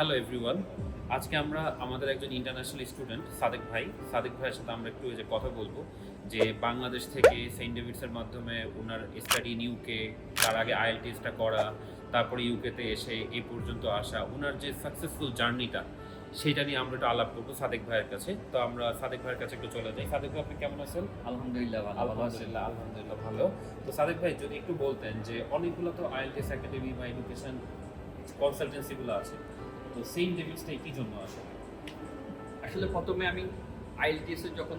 Hello everyone আজকে আমরা আমাদের একজন ইন্টারন্যাশনাল স্টুডেন্ট সাদেক ভাই। সাদেক ভাইয়ের সাথে আমরা একটু এই যে কথা বলব যে বাংলাদেশ থেকে সেন্ট ডেভিডসের মাধ্যমে ওনার স্টাডি ইন ইউকে তার আগে আইএলটিএসটা করা তারপরে ইউকেতে এসে এই পর্যন্ত আসা ওনার যে সাকসেসফুল জার্নিটা সেটা নিয়ে আমরা একটু আলাপ করব সাদেক ভাইয়ের কাছে। তো আমরা সাদেক ভাইয়ের কাছে একটু চলে যাই। সাদেক ভাই আপনি কেমন আছেন? আলহামদুলিল্লাহ ভালো আলহামদুলিল্লাহ আলহামদুলিল্লাহ ভালো। তো সাদেক ভাই যদি একটু বলতেন যে অনেকগুলো তো আইএলটিএস একাডেমি বা এডুকেশন কনসালটেন্সিগুলো আছে তো সেন্ট ডেভিডসটাই কি জন্য আসে আসলে প্রথমে আমি আইএলটিএস এর যখন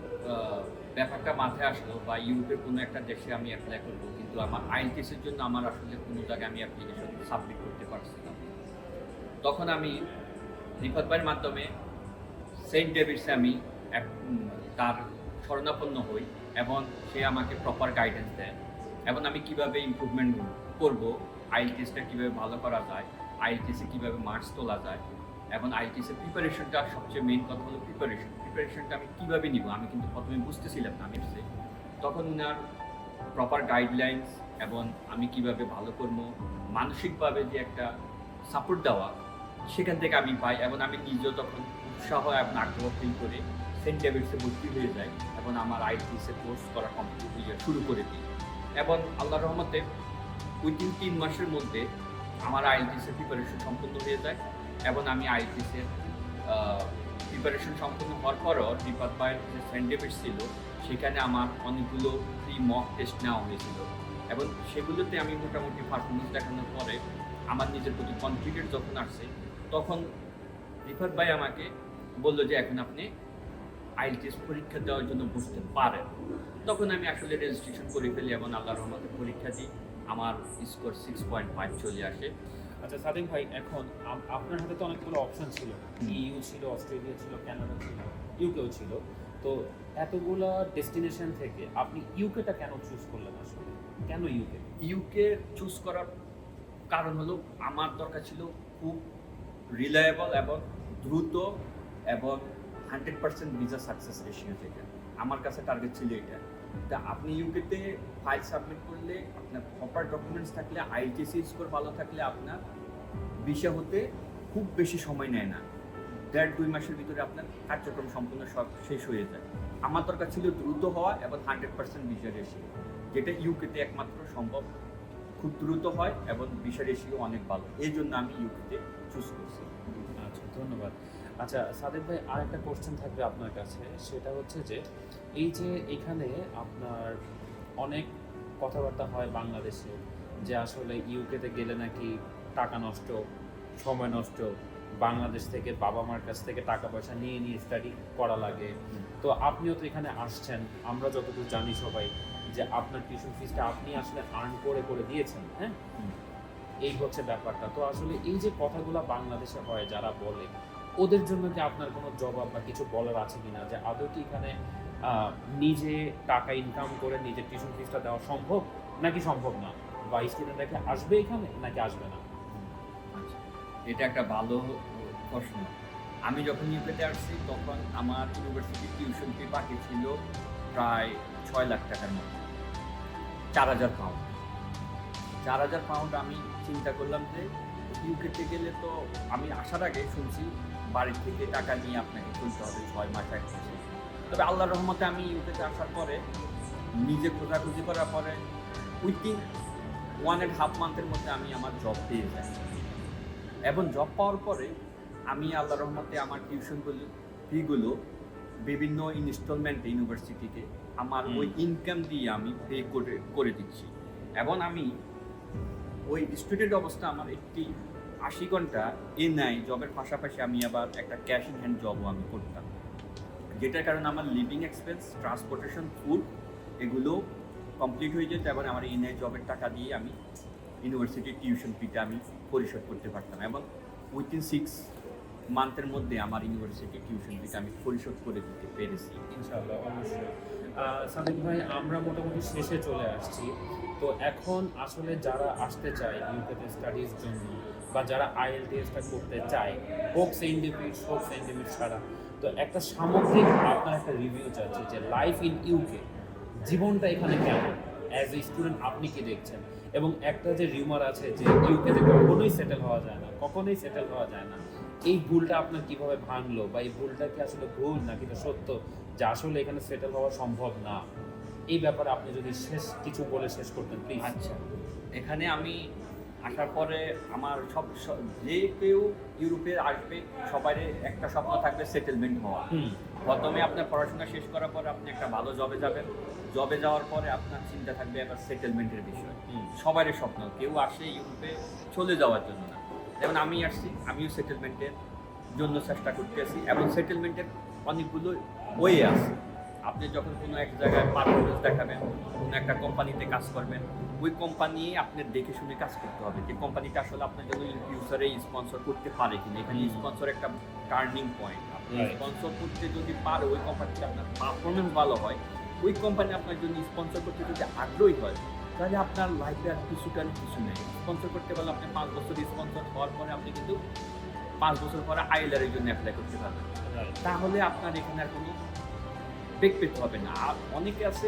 ব্যাপারটা মাথায় আসলো বা ইউরোপের কোনো একটা দেশে আমি অ্যাপ্লাই করব, কিন্তু আমার আইএলটিএস এর জন্য আমার আসলে কোনো জায়গায় আমি অ্যাপ্লিকেশন সাবমিট করতে পারছিলাম। তখন আমি রিফাত মাধ্যমে সেন্ট ডেভিডসে আমি তার শরণাপন্ন হই এবং সে আমাকে প্রপার গাইডেন্স দেয় এবং আমি কীভাবে ইমপ্রুভমেন্ট করব আইএলটিএসটা কীভাবে ভালো করা যায় আইএলটিএসে কীভাবে মার্কস তোলা যায়? এবং আইএলটিএসের প্রিপারেশনটা সবচেয়ে মেন কথা হলো প্রিপারেশন প্রিপারেশনটা আমি কীভাবে নিব? আমি কিন্তু প্রথমে বুঝতেছিলাম না আমি তখন ওনার প্রপার গাইডলাইন্স এবং আমি কীভাবে ভালো করব, মানসিকভাবে যে একটা সাপোর্ট দেওয়া, সেখান থেকে আমি পাই এবং আমি নিজেও তখন উৎসাহ এবং আগ্রহ ফিল করে সেন্ট ডেভিডসে ভর্তি হয়ে যাই এবং আমার আইটিসে কোর্স করা কমপ্লিট হয়ে শুরু করে দিই। এবং আল্লাহ রহমতে উইদিন তিন মাসের মধ্যে আমার আইএলটিসের প্রিপারেশন সম্পূর্ণ হয়ে যায় এবং আমি আইএলটিসের প্রিপারেশন সম্পূর্ণ হওয়ার পরও রিপাত বাইয়ের যে ছিল, সেখানে আমার অনেকগুলো ফ্রি মক টেস্ট নেওয়া হয়েছিল। এবং সেগুলোতে আমি মোটামুটি পারফরমেন্স দেখানোর পরে আমার নিজের প্রতি কনফিডেন্ট যখন আসছে, তখন রিফাত ভাই আমাকে বলল যে, এখন আপনি আইএলটিএস পরীক্ষা দেওয়ার জন্য বসতে পারেন। তখন আমি আসলে রেজিস্ট্রেশন করে ফেলি এবং আল্লাহ রহমতে পরীক্ষা দিই। আমার স্কোর সিক্স পয়েন্ট ফাইভ চলে আসে। আচ্ছা সাদেক ভাই এখন আপনার হাতে তো অনেকগুলো অপশন ছিল। ইউ ছিল অস্ট্রেলিয়া ছিল কানাডা ছিল ইউকেও ছিল। তো এতগুলা ডেস্টিনেশন থেকে আপনি ইউকেটা কেন চুজ করলেন আসলে? কেন ইউকে ইউকে চুজ করার কারণ হলো আমার দরকার ছিল খুব রিলায়েবল এবং দ্রুত এবং hundred percent visa success ratio থেকে। আমার কাছে টার্গেট ছিল এটা। তা আপনি ইউকেতে ফাইল সাবমিট করলে, আপনার প্রপার ডকুমেন্টস থাকলে আইটিসি স্কোর ভালো থাকলে আপনার ভিসা হতে খুব বেশি সময় নেয় না। দেড় দুই মাসের ভিতরে আপনার কার্যক্রম সম্পূর্ণ সব শেষ হয়ে যায়। আমার দরকার ছিল দ্রুত হওয়া এবং হান্ড্রেড পার্সেন্ট ভিসা রেশিও যেটা ইউকেতে একমাত্র সম্ভব। খুব দ্রুত হয় এবং ভিসা রেশিও অনেক ভালো। এই জন্য আমি ইউকেতে চুজ করছি। আচ্ছা ধন্যবাদ। আচ্ছা সাদেক ভাই আর একটা কোশ্চেন থাকবে আপনার কাছে। সেটা হচ্ছে যে এই যে এখানে আপনার অনেক কথাবার্তা হয় বাংলাদেশে যে আসলে ইউকেতে গেলে নাকি টাকা নষ্ট সময় নষ্ট বাংলাদেশ থেকে বাবা মার কাছ থেকে টাকা পয়সা নিয়ে নিয়ে স্টাডি করা লাগে। তো আপনিও তো এখানে আসছেন আমরা যতটুকু জানি সবাই। যে আপনার টিউশন ফিসটা আপনি আসলে আর্ন করে করে দিয়েছেন হ্যাঁ? এই হচ্ছে ব্যাপারটা। তো আসলে এই যে কথাগুলো বাংলাদেশে হয় যারা বলে ওদের জন্য কি আপনার কোনো জবাব বা কিছু বলার আছে কিনা? যে আদৌ কি এখানে নিজে টাকা ইনকাম করে নিজের টিউশন ফিসটা দেওয়া সম্ভব? নাকি সম্ভব না? বা স্টুডেন্টরা কি আসবে এখানে নাকি আসবে না? আচ্ছা এটা একটা ভালো প্রশ্ন। আমি যখন ইউকেতে আসছি তখন আমার ইউনিভার্সিটি টিউশন ফি বাকি ছিল প্রায় ছয় লাখ টাকার মতো। চার হাজার পাউন্ড চার হাজার পাউন্ড আমি চিন্তা করলাম যে ইউকেতে গেলে তো আমি আসার আগে শুনছি, বাড়ির থেকে টাকা নিয়ে আপনাকে চলতে হবে ছয় মাস এক মাসে। তবে আল্লাহর রহমতে আমি ইউকেতে আসার পরে নিজে খোঁজাখুঁজি করার পরে উইথিন ওয়ান অ্যান্ড হাফ মান্থের মধ্যে আমি আমার জব পেয়ে যাই। এবং জব পাওয়ার পরে আমি আল্লাহ রহমতে আমার টিউশনগুলো ফিগুলো বিভিন্ন ইনস্টলমেন্ট ইউনিভার্সিটিতে আমার ওই ইনকাম দিয়ে আমি পে করে করে দিচ্ছি। এবং আমি ওই স্টুডেন্ট অবস্থা আমার একটি আশি ঘণ্টা এ নেয় জবের পাশাপাশি আমি আবার একটা ক্যাশ ইন হ্যান্ড জবও আমি করতাম। যেটার কারণে আমার লিভিং এক্সপেন্স ট্রান্সপোর্টেশন ফুড এগুলো কমপ্লিট হয়ে যেত এবং আমার এনআই জবের টাকা দিয়ে আমি ইউনিভার্সিটির টিউশন ফিটা আমি পরিশোধ করতে পারতাম। এবং উইথিন সিক্স মান্থের মধ্যে আমার ইউনিভার্সিটি টিউশন ফিটা আমি পরিশোধ করে দিতে পেরেছি। ইনশাআল্লাহ, অবশ্যই। সাদিক ভাই, আমরা মোটামুটি শেষে চলে আসছি। তো এখন আসলে যারা আসতে চায় ইউকেতে স্টাডিজ জন্য বা যারা আইএলটিএসটা করতে চায় হোক সেন্ট ডেভিডস হোক সেন্ট ডেভিডস ছাড়া, তো একটা সামগ্রিক আপনার একটা রিভিউ চাচ্ছি যে লাইফ ইন ইউকে জীবনটা এখানে কেমন? অ্যাজ এ স্টুডেন্ট আপনি কি দেখছেন? এবং একটা যে রিউমার আছে যে ইউকেতে কখনোই সেটেল হওয়া যায় না, কখনোই সেটেল হওয়া যায় না। এই ভুলটা আপনার কীভাবে ভাঙলো বা এই ভুলটা কি আসলে ভুল নাকি এটা সত্য যে আসলে এখানে সেটেল হওয়া সম্ভব না? এই ব্যাপারে আপনি যদি শেষ কিছু বলে শেষ করতেন প্লিজ আচ্ছা। এখানে আমি আসার পরে আমার সব যে কেউ ইউরোপে আসবে সবারই একটা স্বপ্ন থাকবে সেটেলমেন্ট হওয়া প্রথমে আপনার পড়াশোনা শেষ করার পর আপনি একটা ভালো জবে যাবেন। জবে যাওয়ার পরে আপনার চিন্তা থাকবে এবার সেটেলমেন্টের বিষয়। সবারই স্বপ্ন কেউ আসে ইউরোপে চলে যাওয়ার জন্য না। যেমন আমি আসছি আমিও সেটেলমেন্টের জন্য চেষ্টা করতেছি এবং সেটেলমেন্টের অনেকগুলো ওয়ে আছে। আপনি যখন কোনো এক জায়গায় পারফরমেন্স দেখাবেন কোনো একটা কোম্পানিতে কাজ করবেন ওই কোম্পানি আপনার দেখে শুনে কাজ করতে হবে যে কোম্পানিটা আসলে আপনার জন্য ইন ফিউচারে স্পন্সর করতে পারে কিনা। এখানে স্পন্সর একটা টার্নিং পয়েন্ট আপনি স্পন্সর করতে যদি পারে ওই কোম্পানিতে আপনার পারফরমেন্স ভালো হয় ওই কোম্পানি আপনার জন্য স্পন্সর করতে যদি আগ্রহী হয় তাহলে আপনার লাইফে আর কিছুটা কিছু নেই। স্পন্সর করতে পারলে আপনি পাঁচ বছর স্পন্সর হওয়ার পরে আপনি কিন্তু পাঁচ বছর পরে আইলারের জন্য অ্যাপ্লাই করতে পারবেন। তাহলে আপনার এখানে আর কোনো বেগ পেতে হবে না। আর অনেকে আছে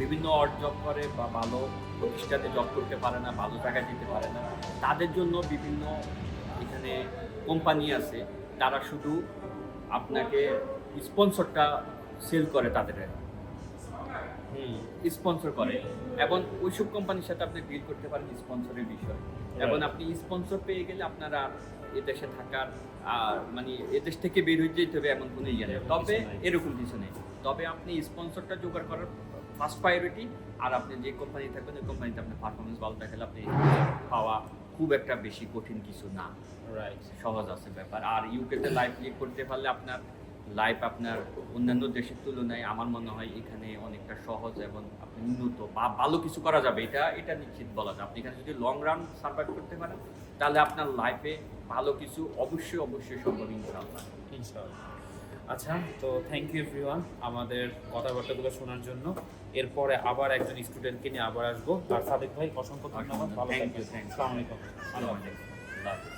বিভিন্ন অড জব করে বা ভালো প্রতিষ্ঠানে জব করতে পারে না ভালো জায়গায় যেতে পারে না। তাদের জন্য বিভিন্ন এখানে কোম্পানি আছে তারা শুধু আপনাকে স্পন্সরটা সেল করে তাদের। স্পন্সর করে। এবং ওইসব কোম্পানির সাথে আপনি ডিল করতে পারেন স্পন্সরের বিষয়। এবং আপনি স্পন্সর পেয়ে গেলে আপনারা এদেশে থাকার আর মানে এদেশ থেকে বের হয়ে যেতে হবে এমন কোনো ইয়ে নেই। তবে এরকম কিছু নেই। তবে আপনি স্পন্সরটা জোগাড় করার ফার্স্ট প্রায়োরিটি আর আপনি যে কোম্পানি থাকবেন ওই কোম্পানিতে আপনার পারফরমেন্স ভালো দেখালে আপনি পাওয়া খুব একটা বেশি কঠিন কিছু না। রাইট সহজ আছে ব্যাপার। আর ইউকেতে লাইফ লিড করতে পারলে আপনার লাইফ আপনার অন্যান্য দেশের তুলনায় আমার মনে হয় এখানে অনেকটা সহজ এবং আপনি উন্নত বা ভালো কিছু করা যাবে। এটা এটা নিশ্চিত বলা যায়। আপনি এখানে যদি লং রান সার্ভাইভ করতে পারেন তাহলে আপনার লাইফে ভালো কিছু অবশ্যই অবশ্যই সম্ভব ইনশাআল্লাহ। ইনশাআল্লাহ। আচ্ছা তো থ্যাংক ইউ এভরিওয়ান আমাদের কথাবার্তাগুলো শোনার জন্য। এরপরে আবার একজন স্টুডেন্টকে নিয়ে আবার আসব। আর সাদেক ভাই অসংখ্য ধন্যবাদ। ভালো Thank you, থাকবেন. আসসালামু আলাইকুম। আল্লাহ।